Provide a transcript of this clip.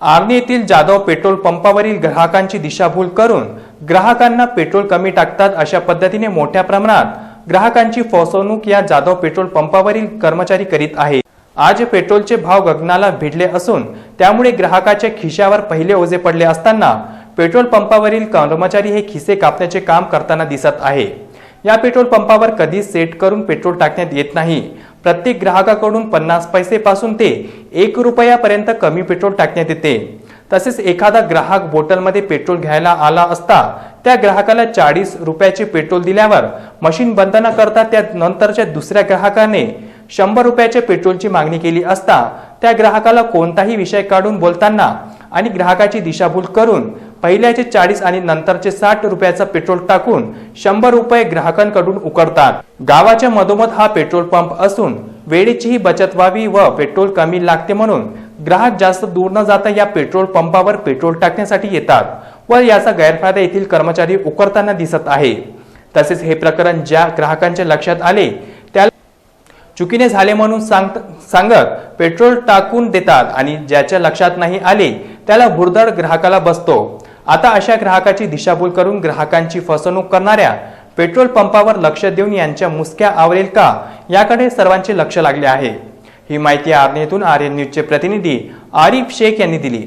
आर्णी येथील जाधव पेट्रोल पंपावरील ग्राहकांची दिशाभूल करून ग्राहकांना पेट्रोल कमी टाकतात अशा पद्धतीने मोठ्या प्रमाणात ग्राहकांची फसवणूक या जाधव पेट्रोल पंपावरील कर्मचारी करीत आहे. आज पेट्रोलचे भाव गगनाला भिडले असून त्यामुळे ग्राहकाच्या खिशावर पहिले ओझे पडले असताना पेट्रोल पंपावरील कर्मचारी हे खिसे कापण्याचे काम करताना दिसत आहे. या पेट्रोल पंपावर कधीच सेट करून पेट्रोल टाकण्यात येत नाही. प्रत्येक ग्राहकाकडून पन्नास पैसे पासून ते एक रुपयापर्यंत कमी पेट्रोल टाकण्यात येते. तसेच एखादा ग्राहक बोटलमध्ये पेट्रोल घ्यायला आला असता त्या ग्राहकाला चाळीस रुपयाचे पेट्रोल दिल्यावर मशीन बंद न करता त्या नंतरच्या दुसऱ्या ग्राहकाने शंभर रुपयाच्या पेट्रोलची मागणी केली असता त्या ग्राहकाला कोणताही विषय काढून बोलताना आणि ग्राहकाची दिशाभूल करून पहिल्याचे चाळीस आणि नंतरचे साठ रुपयाचा पेट्रोल टाकून शंभर रुपये ग्राहकांकडून उकडतात. गावाच्या मधोमध हा पेट्रोल पंप असून वेळेचीही बचत व्हावी व पेट्रोल कमी लागते म्हणून ग्राहक जास्त दूर न जाता या पेट्रोल पंपावर पेट्रोल टाकण्यासाठी येतात व याचा गैरफायदा येथील कर्मचारी उकरताना दिसत आहे. तसेच हे प्रकरण ज्या ग्राहकांच्या लक्षात आले त्या चुकीने झाले म्हणून सांगत सांगत पेट्रोल टाकून देतात आणि ज्याच्या लक्षात नाही आले त्याला भुरदड ग्राहकाला बसतो. आता अशा ग्राहकाची दिशाभूल करून ग्राहकांची फसवणूक करणाऱ्या पेट्रोल पंपावर लक्ष देऊन यांच्या मुसक्या आवरेल का? याकडे सर्वांचे लक्ष लागले आहे. ही माहिती आरनेतून आर्यन न्यूजचे प्रतिनिधी आरिफ शेख यांनी दिली.